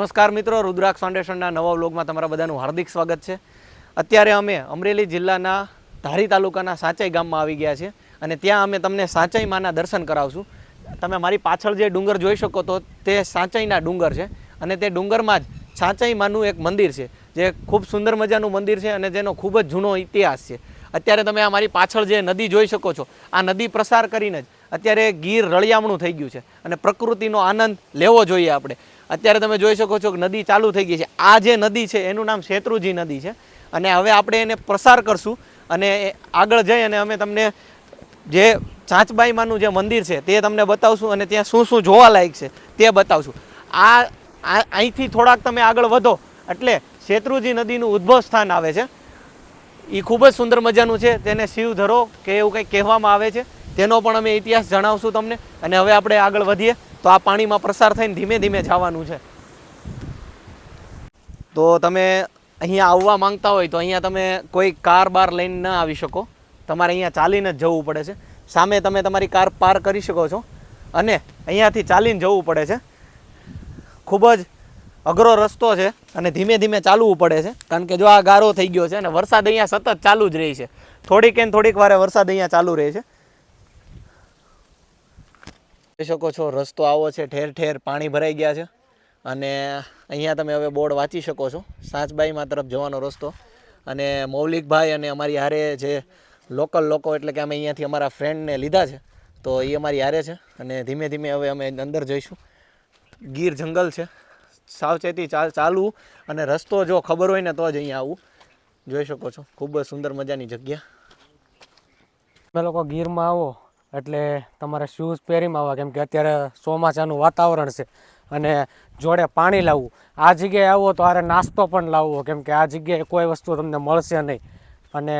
નમસ્કાર મિત્રો, રુદ્રાક્ષ ફાઉન્ડેશનના નવા વ્લોગમાં તમારા બધાનું હાર્દિક સ્વાગત છે. અત્યારે અમે અમરેલી જિલ્લાના ધારી તાલુકાના સાંચાઈ ગામમાં આવી ગયા છે અને ત્યાં અમે તમને સાંચાઈ માના દર્શન કરાવશું. તમે મારી પાછળ જે ડુંગર જોઈ શકો તો તે સાંચાઈના ડુંગર છે અને તે ડુંગરમાં જ સાંચાઈ માનું એક મંદિર છે, જે ખૂબ સુંદર મજાનું મંદિર છે અને જેનો ખૂબ જ જૂનો ઇતિહાસ છે. અત્યારે તમે આ મારી પાછળ જે નદી જોઈ શકો છો, આ નદી પ્રસાર કરીને જ અત્યારે ગીર રળિયામણું થઈ ગયું છે અને પ્રકૃતિનો આનંદ લેવો જોઈએ આપણે. અત્યારે તમે જોઈ શકો છો કે નદી ચાલુ થઈ ગઈ છે. આ જે નદી છે, એનું નામ શેત્રુજી નદી છે. અને હવે આપણે એને પ્રસાર કરશું અને આગળ જઈ અને અમે તમને જે ચાંચબાઈમાનું જે મંદિર છે, તે તમને બતાવશું અને ત્યાં શું શું જોવાલાયક છે, તે બતાવશું. આ અહીંથી થોડાક તમે આગળ વધો, એટલે શેત્રુજી નદીનું ઉદ્ભવ સ્થાન આવે છે. એ ખૂબ જ સુંદર મજાનું છે. તેને શિવધરો કે એવું કંઈક કહેવામાં આવે છે. તેનો પણ અમે ઇતિહાસ જણાવશું તમને. અને હવે આપણે આગળ વધીએ. તો આ પાણીમાં પ્રસાર થઈને ધીમે ધીમે જવાનું છે. તો તમે અહીંયા આવવા માંગતા હોય તો અહીંયા તમે કોઈ કાર બાર લઈને ન આવી શકો. તમારે અહીંયા ચાલીને જ જવું પડે છે. સામે તમે તમારી કાર પાર કરી શકો છો અને અહીંયાથી ચાલીને જવું પડે છે. ખૂબ જ અઘરો રસ્તો છે અને ધીમે ધીમે ચાલવું પડે છે. કારણ કે જો આ ગારો થઈ ગયો છે અને વરસાદ અહીંયા સતત ચાલુ જ રહે છે. થોડીક એને થોડીક વારે વરસાદ અહીંયા ચાલુ રહે છે. જોઈ શકો છો, રસ્તો આવો છે, ઠેર ઠેર પાણી ભરાઈ ગયા છે. અને અહીંયા તમે હવે બોર્ડ વાંચી શકો છો સાંચબાઈમાં તરફ જવાનો રસ્તો. અને મૌલિકભાઈ અને અમારી હારે જે લોકલ લોકો એટલે કે અમે અહીંયાથી અમારા ફ્રેન્ડને લીધા છે, તો એ અમારી હારે છે. અને ધીમે ધીમે હવે અમે અંદર જઈશું. ગીર જંગલ છે, સાવચેતી ચાલ ચાલવું અને રસ્તો જો ખબર હોય ને તો જ અહીંયા આવું. જોઈ શકો છો, ખૂબ જ સુંદર મજાની જગ્યા. તમે લોકો ગીરમાં આવો. એટલે તમારે શૂઝ પહેરીમાં આવવા, કેમ કે અત્યારે ચોમાસાનું વાતાવરણ છે અને જોડે પાણી લાવવું. આ જગ્યાએ આવો તો આરે નાસ્તો પણ લાવવો, કેમ કે આ જગ્યાએ કોઈ વસ્તુ તમને મળશે નહીં. અને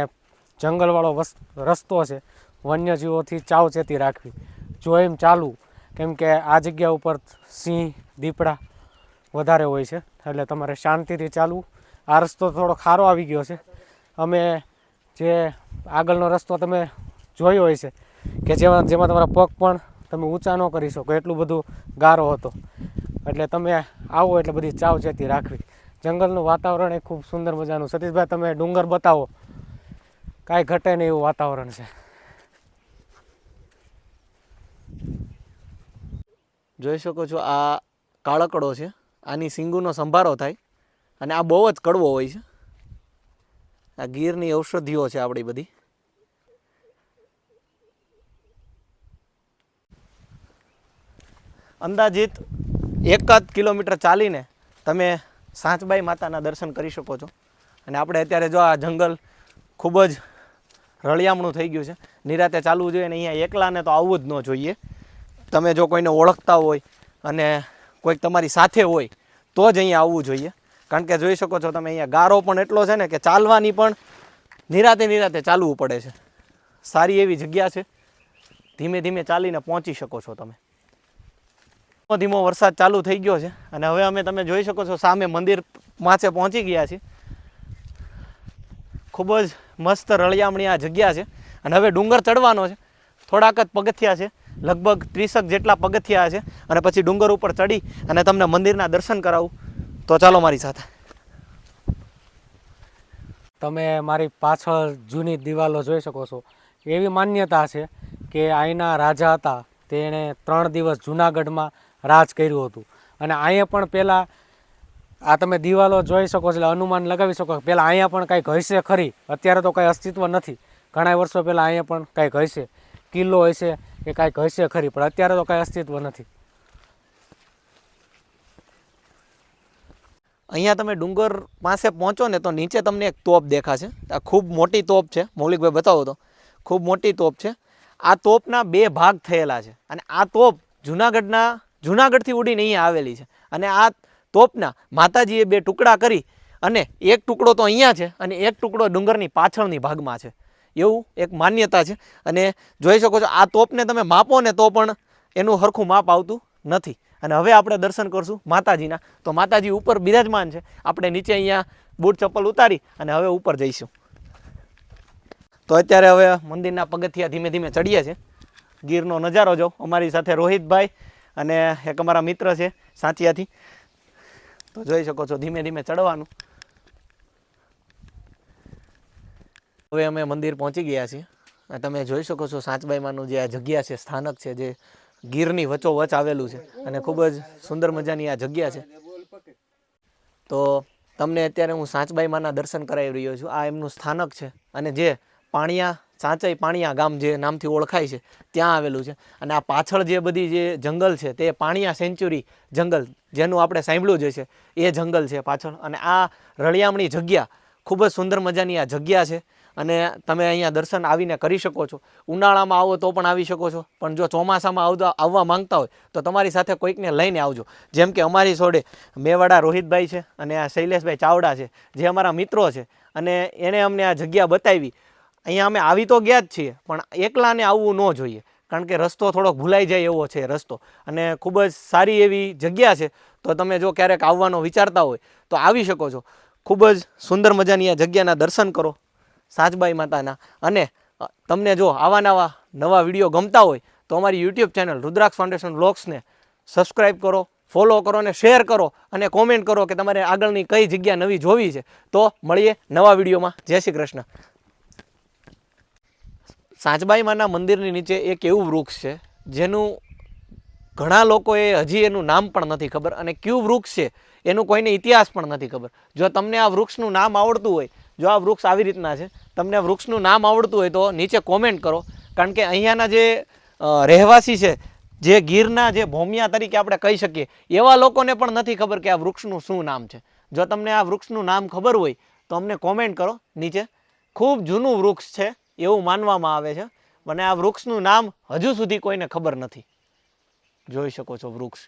જંગલવાળો રસ્તો છે, વન્યજીવોથી ચાવચેતી રાખવી. જો એમ ચાલવું કેમ કે આ જગ્યા ઉપર સિંહ, દીપડા વધારે હોય છે, એટલે તમારે શાંતિથી ચાલવું. આ રસ્તો થોડો ખારો આવી ગયો છે. અમે જે આગળનો રસ્તો તમે જોયો હોય છે કે જેમાં જેમાં તમારા પગ પણ તમે ઊંચા ન કરી શકો, એટલું બધું ગારો હતો. એટલે તમે આવો એટલે બધી ચાવચેતી રાખવી. જંગલનું વાતાવરણ એ ખૂબ સુંદર મજાનું. સતીશભાઈ, તમે ડુંગર બતાવો. કાંઈ ઘટે નહીં એવું વાતાવરણ છે. જોઈ શકો છો, આ કાળકડો છે. આની સિંગુનો સંભારો થાય અને આ બહુ જ કડવો હોય છે. આ ગીરની ઔષધિઓ છે આપણી બધી. અંદાજિત એકાદ કિલોમીટર ચાલીને તમે સાંચબાઈ માતાના દર્શન કરી શકો છો. અને આપણે અત્યારે જો આ જંગલ ખૂબ જ રળિયામણું થઈ ગયું છે. નિરાતે ચાલવું જોઈએ અને અહીંયા એકલાને તો આવવું જ ન જોઈએ. તમે જો કોઈને ઓળખતા હોય અને કોઈક તમારી સાથે હોય તો જ અહીંયા આવવું જોઈએ. કારણ કે જોઈ શકો છો તમે અહીંયા ગારો પણ એટલો છે ને કે ચાલવાની પણ નિરાતે નિરાતે ચાલવું પડે છે. સારી એવી જગ્યા છે. ધીમે ધીમે ચાલીને પહોંચી શકો છો તમે. ધીમો ધીમો વરસાદ ચાલુ થઈ ગયો છે. અને હવે અમે તમે જોઈ શકો છો સામે મંદિર માથે પહોંચી ગયા છીએ ખૂબ જ મસ્ત રળિયામણી આ જગ્યા છે. અને હવે ડુંગર ચડવાનો છે. થોડાક જ પગથિયા છે. લગભગ ત્રીસક જેટલા પગથિયા છે. અને પછી ડુંગર ઉપર ચડી અને તમને મંદિરના દર્શન કરાવું. તો ચાલો મારી સાથે. તમે મારી પાછળ જૂની દિવાલો જોઈ શકો છો. એવી માન્યતા છે કે અહીંના રાજા હતા. તેણે ત્રણ દિવસ જૂનાગઢમાં રાજ કર્યું હતું. અને અહીંયા પણ પહેલાં આ તમે દિવાલો જોઈ શકો છો, એટલે અનુમાન લગાવી શકો પહેલાં અહીંયા પણ કંઈક હશે ખરી, અત્યારે તો કંઈ અસ્તિત્વ નથી. ઘણા વર્ષો પહેલાં અહીંયા પણ કંઈક હશે, કિલ્લો હશે કે કાંઈક હશે ખરી, પણ અત્યારે તો કાંઈ અસ્તિત્વ નથી. અહીંયા તમે ડુંગર પાસે પહોંચો ને તો નીચે તમને એક તોપ દેખાશે. આ ખૂબ મોટી તોપ છે. મૌલિકભાઈ બતાવો તો. ખૂબ મોટી તોપ છે. આ તોપના બે ભાગ થયેલા છે. અને આ તોપ જુનાગઢના જુનાગઢથી ઉડીને અહીંયા આવેલી છે. અને આ તોપના માતાજીએ બે ટુકડા કરી અને એક ટુકડો તો અહીંયા છે અને એક ટુકડો ડુંગરની પાછળની ભાગમાં છે. એવું એક માન્યતા છે. અને જોઈ શકો છો, આ તોપને તમે માપો ને તો પણ એનું સરખું માપ આવતું નથી. અને હવે આપણે દર્શન કરશું માતાજીના. તો માતાજી ઉપર બિરાજમાન છે. આપણે નીચે અહીંયા બૂટ ચપ્પલ ઉતારી અને હવે ઉપર જઈશું. તો અત્યારે હવે મંદિરના પગથિયા ધીમે ધીમે ચડીએ છીએ. ગીરનો નજારો જો અમારી સાથે રોહિતભાઈ અને એક અમારા મિત્ર છે, સાંચિયાથી. તો જોઈ શકો છો, ધીમે ધીમે ચડવાનું. હવે અમે મંદિર પહોંચી ગયા છીએ. તમે જોઈ શકો છો, સાંચબાઈમાનું જે આ જગ્યા છે, સ્થાનક છે, જે ગીરની વચોવચ આવેલું છે. અને ખૂબ જ સુંદર મજાની આ જગ્યા છે. તો તમને અત્યારે હું સાંચબાઈમાના દર્શન કરાવી રહ્યો છું. આ એમનું સ્થાનક છે. અને જે પાણિયા સાંચઈ પાણિયા ગામ જે નામથી ઓળખાય છે, ત્યાં આવેલું છે. અને આ પાછળ જે બધી જે જંગલ છે, તે પાણિયા સેન્ચુરી જંગલ, જેનું આપણે સાંભળ્યું જ છે એ જંગલ છે પાછળ. અને આ રળિયામણી જગ્યા ખૂબ જ સુંદર મજાની આ જગ્યા છે. અને તમે અહીંયા દર્શન આવીને કરી શકો છો. ઉનાળામાં આવો તો પણ આવી શકો છો. પણ જો ચોમાસામાં આવતા, આવવા માંગતા હોય, તો તમારી સાથે કોઈકને લઈને આવજો. જેમ કે અમારી સોડે મેવાડા રોહિતભાઈ છે અને આ શૈલેષભાઈ ચાવડા છે, જે અમારા મિત્રો છે. અને એણે અમને આ જગ્યા બતાવી. અહીંયા અમે આવી તો ગયા જ છીએ, પણ એકલાને આવવું ન જોઈએ, કારણ કે રસ્તો થોડોક ભૂલાઈ જાય એવો છે રસ્તો. અને ખૂબ જ સારી એવી જગ્યા છે, તો તમે જો ક્યારેક આવવાનો વિચારતા હોય, તો આવી શકો છો. ખૂબ જ સુંદર મજાની આ જગ્યાના દર્શન કરો, સાચબાઈ માતાના. અને તમને જો આવા નવા નવા વીડિયો ગમતા હોય, તો અમારી યુટ્યુબ ચેનલ રુદ્રાક્ષ ફાઉન્ડેશન બ્લોગ્સને સબસ્ક્રાઈબ કરો, ફોલો કરો અને શેર કરો, અને કોમેન્ટ કરો કે તમારે આગળની કઈ જગ્યા નવી જોવી છે. તો મળીએ નવા વિડીયોમાં. જય શ્રી કૃષ્ણ. સાંચબાઈ માના મંદિરની નીચે એક એવું વૃક્ષ છે, જેનું ઘણા લોકોએ હજી એનું નામ પણ નથી ખબર અને કયું વૃક્ષ છે, એનું કોઈને ઇતિહાસ પણ નથી ખબર. જો તમને આ વૃક્ષનું નામ આવડતું હોય, જો આ વૃક્ષ આવી રીતના છે, તમને વૃક્ષનું નામ આવડતું હોય તો નીચે કોમેન્ટ કરો, કારણ કે અહીંયાના જે રહેવાસી છે, જે ગીરના જે ભોમિયા તરીકે આપણે કહી શકીએ, એવા લોકોને પણ નથી ખબર કે આ વૃક્ષનું શું નામ છે. જો તમને આ વૃક્ષનું નામ ખબર હોય, તો અમને કોમેન્ટ કરો. નીચે ખૂબ જૂનું વૃક્ષ છે એવું માનવામાં આવે છે. અને આ વૃક્ષનું નામ હજુ સુધી કોઈને ખબર નથી. જોઈ શકો છો વૃક્ષ.